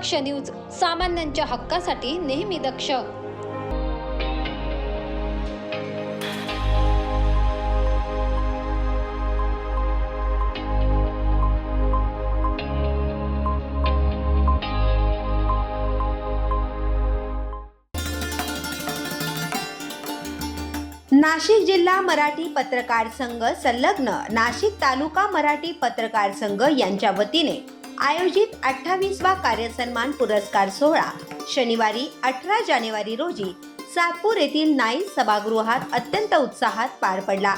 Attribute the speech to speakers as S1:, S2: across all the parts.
S1: दक्ष news सामान्यांच्या हक्कासाठी नेहमी दक्ष.
S2: नाशिक जिल्हा मराठी पत्रकार संघ संलग्न नाशिक तालुका मराठी पत्रकार संघ यांच्या वतीने आयोजित अठ्ठावीसवा कार्यसन्मान पुरस्कार सोहळा. शनिवारी अठरा जानेवारी रोजी सातपूर येथील नाईन सभागृहात अत्यंत उत्साहात पार पडला.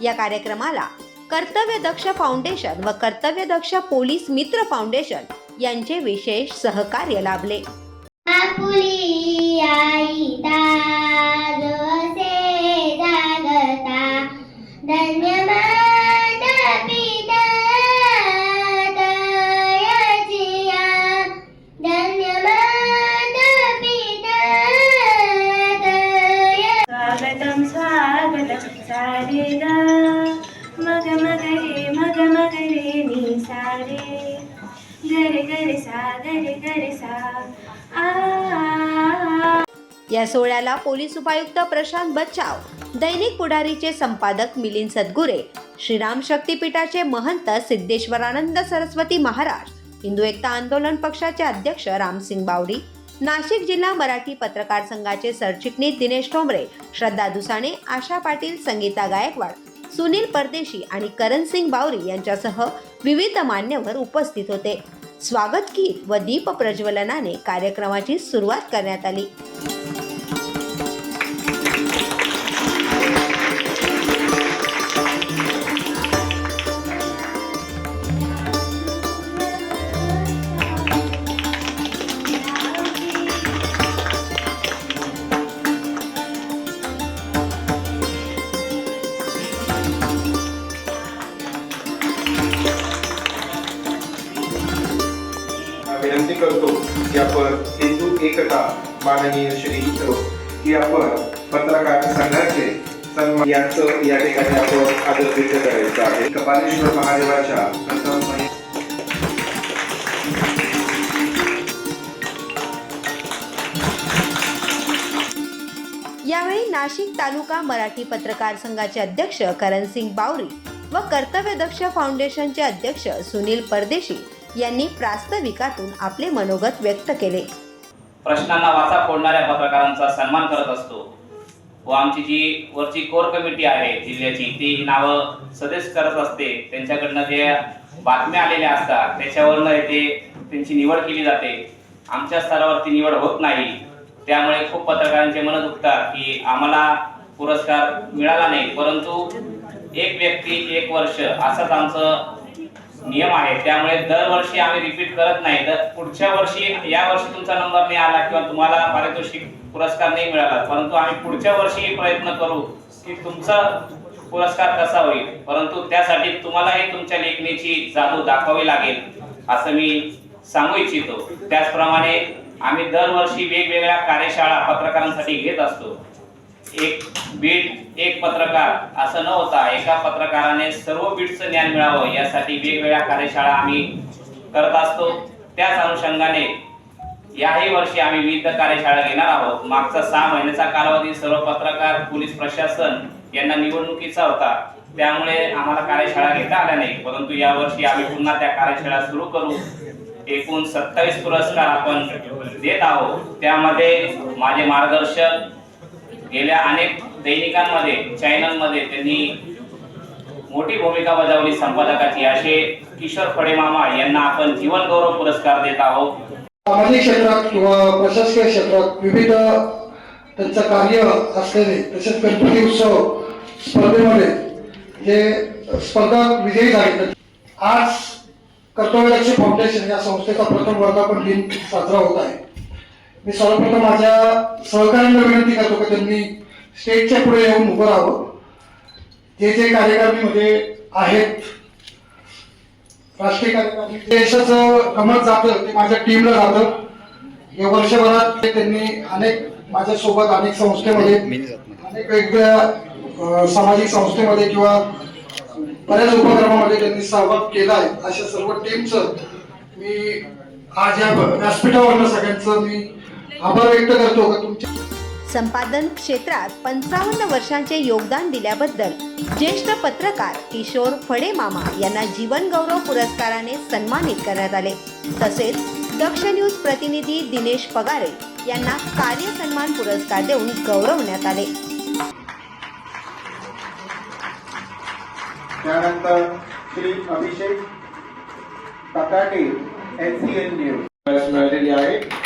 S2: या कार्यक्रमाला कर्तव्यदक्ष फाउंडेशन व कर्तव्यदक्ष पोलीस मित्र फाउंडेशन यांचे विशेष सहकार्य लाभले.
S3: धन्य
S2: या सोहळ्याला पोलीस उपायुक्त प्रशांत बच्चाव दैनिक पुढारीचे संपादक मिलिंद सदगुरे श्रीराम शक्तीपीठाचे महंत सिद्धेश्वरानंद सरस्वती महाराज हिंदू एकता आंदोलन पक्षाचे अध्यक्ष रामसिंग बावडी नाशिक जिल्हा मराठी पत्रकार संघाचे सरचिटणीस दिनेश ठोंबरे श्रद्धा दुसाणे आशा पाटील संगीता गायकवाड सुनील परदेशी आणि करणसिंग बावरी यांच्यासह विविध मान्यवर उपस्थित होते. स्वागत गीत व दीप प्रज्वलनाने कार्यक्रमाची सुरुवात करण्यात आली.
S4: विनंती करतो की आपण हिंदू एकता माननीय श्री की आपण पत्रकार संघाचे सन्मान यांचं या ठिकाणी आपण आदर व्यक्त करायचं आहे. कपालेश्वर महादेवाच्या प्रथम
S2: यावेळी नाशिक तालुका मराठी पत्रकार संघाचे अध्यक्ष करणसिंग बावरी व कर्तव्यदक्ष फाउंडेशनचे अध्यक्ष सुनील परदेशी यांनी प्रास्ताविकातून आपले मनोगत व्यक्त केले.
S5: प्रश्नांना वाचा फोडणाऱ्या पत्रकारांचा सन्मान करत असतो. व आमची जी वरची कोर कमिटी आहे जिल्ह्याची ती नावं सदस्य करत असते. त्यांच्याकडनं जे बातम्या आलेल्या असतात त्याच्यावरनं येथे त्यांची निवड केली जाते. आमच्या स्तरावरती निवड होत नाही. त्यामुळे खूप पत्रकारांचे मन दुखतात की आम्हाला पुरस्कार मिळाला नाही. परंतु एक व्यक्ती एक वर्ष असंच आमचं नियम आहे. त्यामुळे दरवर्षी आम्ही रिपीट करत नाही. तर पुढच्या वर्षी या वर्षी तुमचा नंबर नाही आला किंवा तुम्हाला पारितोषिक पुरस्कार नाही मिळाला. परंतु आम्ही पुढच्या वर्षी प्रयत्न करू की तुमचा पुरस्कार कसा होईल. परंतु त्यासाठी तुम्हालाही तुमच्या लेखणीची जादू दाखवावी लागेल असं मी सांगू इच्छितो. त्याचप्रमाणे आम्ही दरवर्षी वेगवेगळ्या कार्यशाळा पत्रकारांसाठी घेत असतो. एक बीट एक पत्रकार असं न होता एका पत्रकाराने सर्व बीटचं ज्ञान मिळावं यासाठी वेगवेगळ्या कार्यशाळा आम्ही करत असतो. त्याच अनुषंगाने याही वर्षी आम्ही विविध कार्यशाळा घेणार आहोत. मागचा सहा महिन्याचा कालावधी सर्व पत्रकार पोलीस प्रशासन यांना निवडणुकीचा होता. त्यामुळे आम्हाला कार्यशाळा घेता आल्या नाही. परंतु यावर्षी आम्ही पुन्हा त्या कार्यशाळा सुरू करू. एकूण सत्तावीस पुरस्कार आपण देत आहोत. त्यामध्ये माझे मार्गदर्शक गेल्या अनेक दैनिकांमध्ये चॅनलमध्ये त्यांनी मोठी भूमिका बजावली संपादकाची. असे किशोर फडेमामा यांना आपण जीवन गौरव पुरस्कार देत आहोत.
S6: सामाजिक क्षेत्रात किंवा प्रशासकीय क्षेत्रात विविध त्यांचं कार्य असलेले तसेच गणपती उत्सव स्पर्धेमध्ये जे स्पर्धक विजयी झाले. आज कर्तव्यलक्ष फाउंडेशन या संस्थेचा प्रथम वर्धापन दिन साजरा होत आहे. मी सर्वप्रथम माझ्या सहकार्यांना विनंती करतो की त्यांनी स्टेजच्या पुढे येऊन उभं राहावं. जे जे कार्यक्रमी मध्ये आहेत राष्ट्रीय कार्यक्रम देशाचं गमत जातं ते माझ्या टीमला जातं. या वर्षभरात ते त्यांनी अनेक माझ्यासोबत अनेक संस्थेमध्ये अनेक वेगवेगळ्या सामाजिक संस्थेमध्ये किंवा बऱ्याच उपक्रमामध्ये त्यांनी सहभाग केला आहे. अशा सर्व टीमचं मी आज या व्यासपीठावरनं सगळ्यांचं मी आभार व्यक्त करतो. का तुमच्या
S2: संपादन क्षेत्रात पंचावन्न वर्षांचे योगदान दिल्याबद्दल ज्येष्ठ पत्रकार किशोर फडे मामा यांना जीवन गौरव पुरस्काराने सन्मानित करण्यात आले. तसेच दक्ष न्यूज प्रतिनिधी दिनेश पगारे यांना कार्य सन्मान पुरस्कार देऊन गौरवण्यात आले.
S4: त्यानंतर Shri Abhishek Takate N C N news मिळालेली आहे.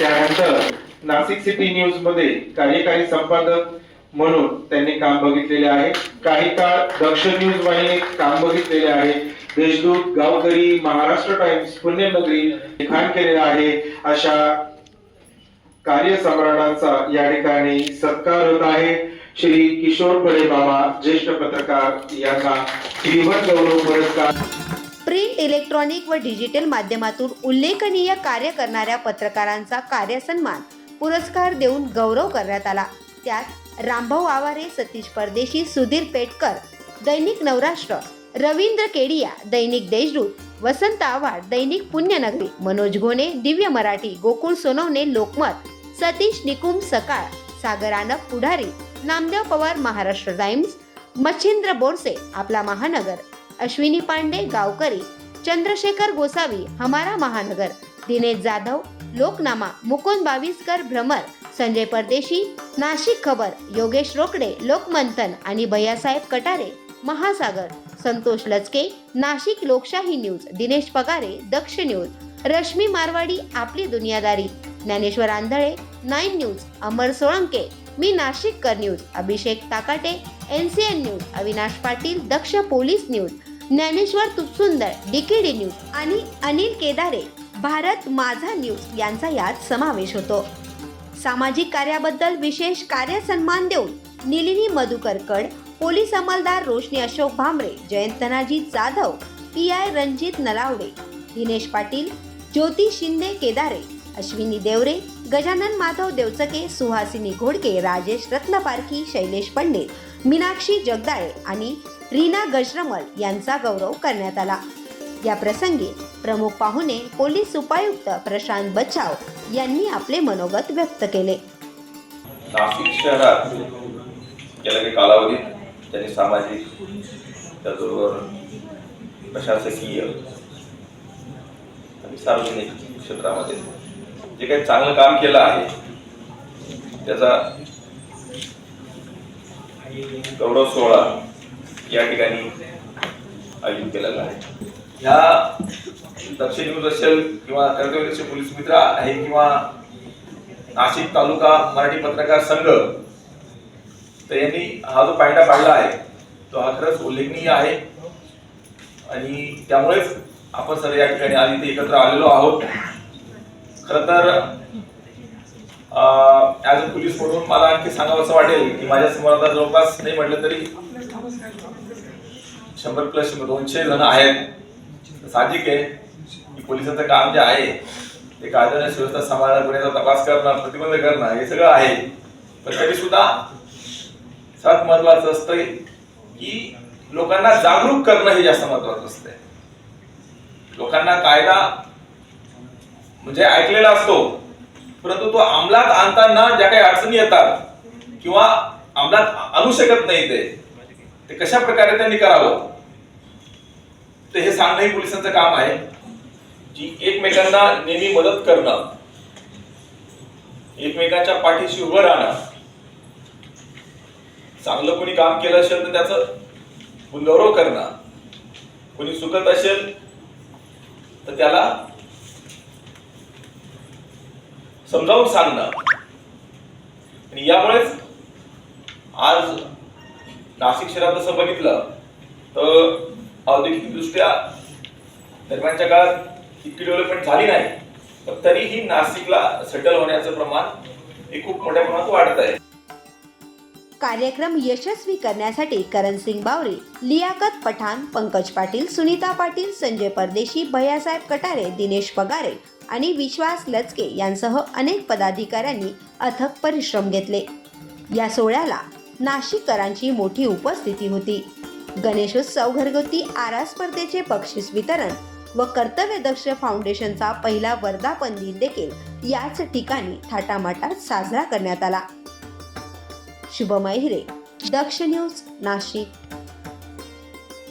S4: त्यानंतर नाशिक सिटी न्यूजमध्ये कार्यकारी संपादक म्हणून त्यांनी काम बघितलेले आहे. काही काळ दक्ष न्यूज वाहिनीत काम बघितलेले आहे. देशदूत गावकरी महाराष्ट्र टाइम्स पुण्यनगरी लिखाण केलेलं आहे. अशा कार्यसम्राटांचा या ठिकाणी सत्कार होत आहे. श्री किशोर फळे मामा ज्येष्ठ पत्रकार यांना जीवन गौरव पुरस्कार.
S2: प्रिंट इलेक्ट्रॉनिक व डिजिटल माध्यमातून उल्लेखनीय कार्य करणाऱ्या पत्रकारांचा कार्यसन्मान पुरस्कार देऊन गौरव करण्यात आला. त्यात रामभाऊ आवारे सतीश परदेशी सुधीर पेटकर दैनिक नवराष्ट्र रवींद्र केडिया दैनिक देशदूत वसंत आव्हाड दैनिक पुण्यनगरी मनोज घोणे दिव्य मराठी गोकुळ सोनवणे लोकमत सतीश निकुम सकाळ सागर आनप पुढारी नामदेव पवार महाराष्ट्र टाइम्स मच्छिंद्र बोरसे आपला महानगर. अश्विनी पांडे गावकरी चंद्रशेखर गोसावी हमारा महानगर दिनेश जाधव लोकनामा मुकुंद बाविस्कर भ्रमर संजय परदेशी नाशिक खबर योगेश रोकडे लोकमंथन आणि भैयासाहेब कटारे महासागर Santosh Lachke Nashik Lokshahi news Dinesh Pagare Daksh news Rashmi Marwadi Apli Duniyadari Dnyaneshwar Andhale nine news Amar Solanke Mi Nashikkar news Abhishek Takate N C N news Avinash Patil Daksh police news Dnyaneshwar Tupsundar DKD news आणि अनिल केदारे भारत माझा news यांचा यात समावेश होतो. सामाजिक कार्याबद्दल विशेष कार्य सन्मान देऊन निलिनी मधुकरकड पोलीस अंमलदार रोशनी अशोक भांबरे जयंतनाजी जाधव पी आय रणजित नलावडे दिनेश पाटील ज्योती शिंदे केदारे अश्विनी देवरे गजानन माधव देवचके सुहासिनी घोडके राजेश रत्नपारखी शैलेश पंडित मीनाक्षी जगदाळे आणि रीना गजरमल यांचा गौरव करण्यात आला. या प्रसंगी प्रमुख पाहुणे पोलीस उपायुक्त प्रशांत बचाव यांनी आपले मनोगत व्यक्त केले.
S7: नाशिक शहरात गेल्या काही कालावधीत त्यांनी सामाजिक त्याचबरोबर प्रशासकीय आणि सार्वजनिक क्षेत्रामध्ये जे काही चांगलं काम केलं आहे त्याचा गौरव सोहळा या ठिकाणी आयोजित केलेला आहे. ह्या दक्षिण न्यूज असेल किंवा कर्तव्यदक्ष पोलीस मित्र आहे किंवा नाशिक तालुका मराठी पत्रकार संघ तर यांनी हा जो पायंडा पाडला आहे तो हा खरंच उल्लेखनीय आहे. आणि त्यामुळेच आपण सर्व या ठिकाणी आज इथे एकत्र आलेलो आहोत. खर तर ॲज अ पोलीस म्हणून मला आणखी सांगावं असं वाटेल की माझ्यासमोर आता जवळपास नाही म्हटलं तरी शंभर प्लस दोनशे जण आहेत. साहजिक आहे की पोलिसांचं काम जे आहे ते कायद्याने सुव्यवस्था सांभाळणं गुन्ह्याचा तपास करणं प्रतिबंध करणं हे सगळं आहे. पण तरी सुद्धा सर्वात महत्वाचं असतं की लोकांना जागरूक करणं हे जास्त महत्वाचं असतंय. लोकांना कायदा म्हणजे ऐकलेला असतो परंतु तो अंमलात आणताना ज्या काही अडचणी येतात किंवा अंमलात आणू शकत नाही ते ते कशा प्रकारे त्यांनी करावं? तर हे सांगणं ही पोलिसांचं काम आहे जी एकमेकांना नेहमी मदत करणं एकमेकांच्या पाठीशी उभं राहणं. चांगलं कोणी काम केलं असेल तर त्याचं गौरव करणं. कोणी सुखत असेल तर त्याला समजावून सांगणं. आणि यामुळेच आज नाशिक शहरात जसं बघितलं तर औद्योगिकदृष्ट्या दरम्यानच्या काळात इतकी डेव्हलपमेंट झाली नाही पण तरीही नाशिकला सेटल होण्याचं प्रमाण हे खूप मोठ्या प्रमाणात वाढत आहे.
S2: कार्यक्रम यशस्वी करण्यासाठी करण सिंग बावरे लियाकत पठाण पंकज पाटील सुनीता पाटील संजय परदेशी भैयासाहेब कटारे दिनेश पगारे आणि विश्वास लचके यांसह अनेक पदाधिकाऱ्यांनी अथक परिश्रम घेतले. या सोहळ्याला नाशिककरांची मोठी उपस्थिती होती. गणेशोत्सव घरगुती आरा स्पर्धेचे बक्षीस वितरण व कर्तव्यदक्ष फाउंडेशनचा पहिला वर्धापन दिन देखील याच ठिकाणी थाटामाटात साजरा करण्यात आला. शुभमय हिरे दक्ष न्यूज नाशिक.